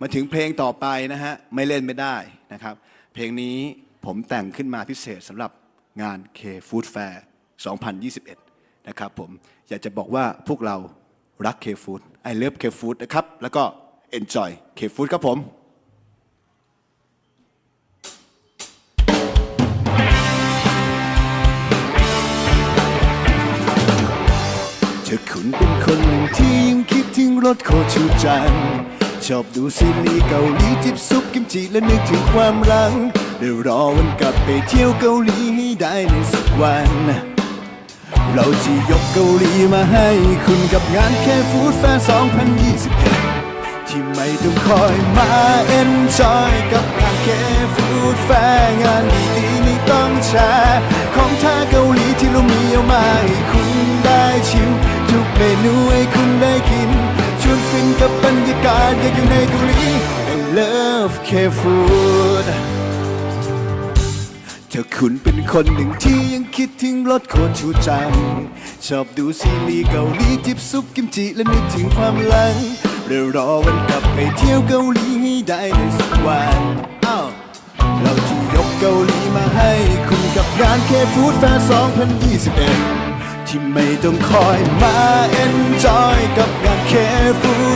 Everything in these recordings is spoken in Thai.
มาถึงเพลงต่อไปนะฮะไม่เล่นไม่ได้นะครับ เพลงนี้ผมแต่งขึ้นมาพิเศษสำหรับงาน K Food Fair 2021 นะครับผมอยากจะบอกว่าพวกเรารัก K Food I love K Food นะครับ แล้วก็ enjoy K Food ครับผมเธอคุณเป็นคนหนึ่งที่ยังคิดถึงรสโคชูจัง ชอบดูซีรีส์เกาหลีจิบซุปกิมจิและนึกถึงความรังเดี๋ยวรอวันกลับไปเที่ยวเกาหลีให้ได้ในสักวัน เราจะยกเกาหลีมาให้คุณกับงานแค่ฟู้ดแฟร์2021 ที่ไม่ต้องคอยมาเอนจอยกับงานแค่ฟู้ดแฟร์งานดีๆนี่ต้องแชร์ของากอยากอยู่ในเกาหลี I love K food เธอคุณเป็นคนหนึ่งที่ยังคิดถึงรสโคชูจัง ชอบดูซีรีส์เกาหลีจิบซุปกิมจิและนึกถึงความหลังเดี๋ยวรอวันกลับไปเที่ยวเกาหลีให้ได้ในสักวันอ้าวเราจะยกเกาหลีมาให้คุณกับงานเคฟู้ดแฟร์2021ที่ไม่ต้องคอยมาเอนจอยกับงานเคฟู้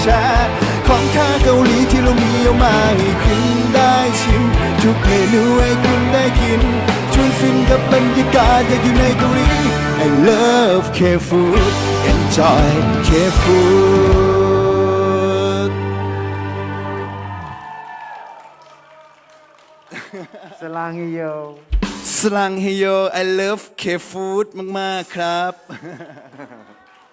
แชร์ของท่าเกาหลีที่เรามีเอามาให้คุณได้ชิมทุกเมนูให้คุณได้กินชวนฟินกับบรรยากาศอยากอยู่ในเกาหลี I love K food enjoy K food สลางเฮโยสลังเฮโย I love K food มาก ๆ ครับ